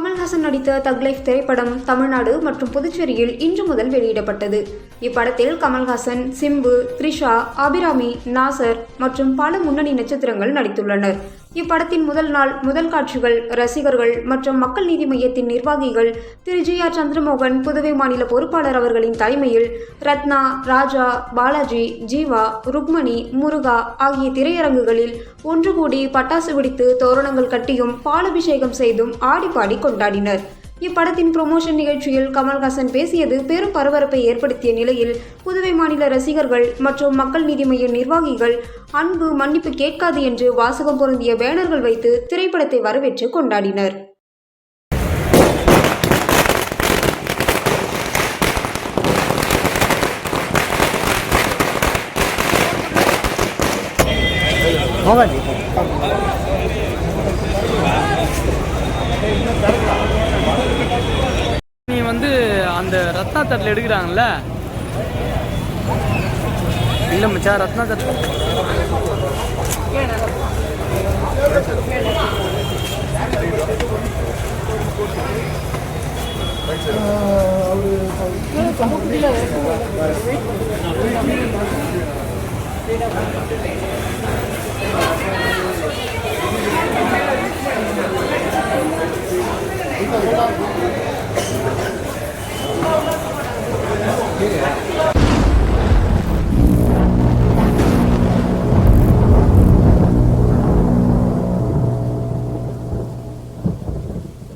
கமல்ஹாசன் நடித்த தக் லைஃப் திரைப்படம் தமிழ்நாடு மற்றும் புதுச்சேரியில் இன்று முதல் வெளியிடப்பட்டது. இப்படத்தில் கமல்ஹாசன் சிம்பு த்ரிஷா அபிராமி நாசர் மற்றும் பல முன்னணி நட்சத்திரங்கள் நடித்துள்ளனர். இப்படத்தின் முதல் நாள் முதல் காட்சிகள் ரசிகர்கள் மற்றும் மக்கள் நீதி மையத்தின் நிர்வாகிகள் திரு. ஜி. ஆர். சந்திரமோகன் புதுவை மாநில பொறுப்பாளர் அவர்களின் தலைமையில் ரத்னா ராஜா பாலாஜி ஜீவா ருக்மணி முருகா ஆகிய திரையரங்குகளில் ஒன்று கூடி பட்டாசு வெடித்து தோரணங்கள் கட்டியும் பாலபிஷேகம் செய்தும் ஆடிப்பாடி கொண்டாடினர். இப்படத்தின் ப்ரொமோஷன் நிகழ்ச்சியில் கமல்ஹாசன் பேசியது பெரும் பரபரப்பை ஏற்படுத்திய நிலையில் புதுவை மாநில ரசிகர்கள் மற்றும் மக்கள் நீதி மைய நிர்வாகிகள் அன்பு மன்னிப்பு கேட்காது என்று வாசகம் பொருந்திய பேனர்கள் வைத்து திரைப்படத்தை வரவேற்று கொண்டாடினர். மோகன் இந்த ரத்னா தட்டில் எடுக்கிறாங்கல்ல? இல்லை மச்சா ரத்னா தட் அவர்